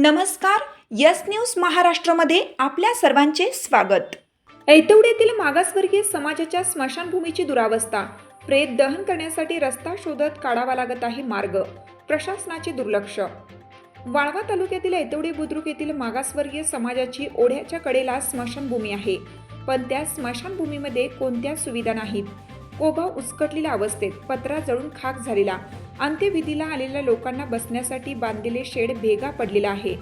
नमस्कार yes news महाराष्ट्रामध्ये आपल्या सर्वांचे स्वागत. ऐतवड्यातील मागासवर्गीय समाजाच्या स्मशानभूमीची दुरावस्था प्रेत दहन करण्यासाठी रस्ता शोधत काढावा लागत आहे मार्ग प्रशासनाचे दुर्लक्ष. वाळवा तालुक्यातील ऐतवडे बुद्रुक येथील मागासवर्गीय समाजाची ओढ्याच्या कडेला स्मशानभूमी आहे पण त्या स्मशानभूमीमध्ये कोणत्या सुविधा नाहीत? कोबा उचकटलेल्या अवस्थेत पत्रा जळून खाक झालेला अंत्यविधीला आलेल्या लोकांना बसण्यासाठी बांधलेले शेड भेगा पडलेला आहे.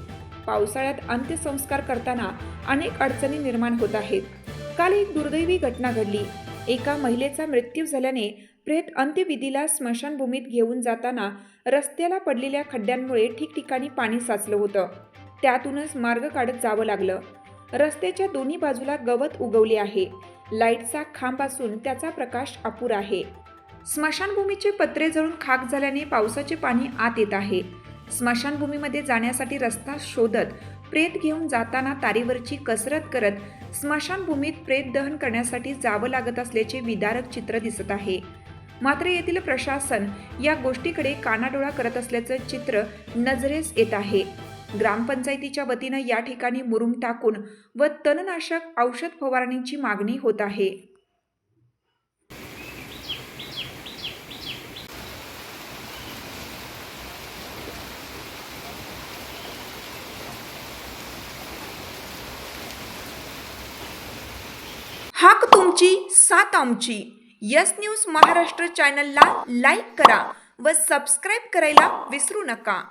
पावसाळ्यात अंत्यसंस्कार करताना अनेक अडचणी निर्माण होत आहेत. काल एक दुर्दैवी घटना घडली. एका महिलेचा मृत्यू झाल्याने प्रेत अंत्यविधीला स्मशानभूमीत घेऊन जाताना रस्त्याला पडलेल्या खड्ड्यांमुळे ठिकठिकाणी पाणी साचलं होतं. त्यातूनच मार्ग काढत जावं लागलं. रस्त्याच्या दोन्ही बाजूला गवत उगवले आहे. लाईटचा खांब असून त्याचा प्रकाश अपुरा आहे. स्मशानभूमीचे पत्रे जळून खाक झाल्याने पावसाचे पाणी आत येत आहे. स्मशानभूमीमध्ये जाण्यासाठी रस्ता शोधत प्रेत घेऊन जाताना तारीवरची कसरत करत स्मशानभूमीत प्रेत दहन करण्यासाठी जावं लागत असल्याचे विदारक चित्र दिसत आहे. मात्र येथील प्रशासन या गोष्टीकडे कानाडोळा करत असल्याचं चित्र नजरेस येत आहे. ग्रामपंचायतीच्या वतीनं या ठिकाणी मुरुम टाकून व तणनाशक औषध फवारणीची मागणी होत आहे. हाक तुमची सात आमची. यस न्यूज महाराष्ट्र चॅनलला लाईक करा व सबस्क्राईब करायला विसरू नका.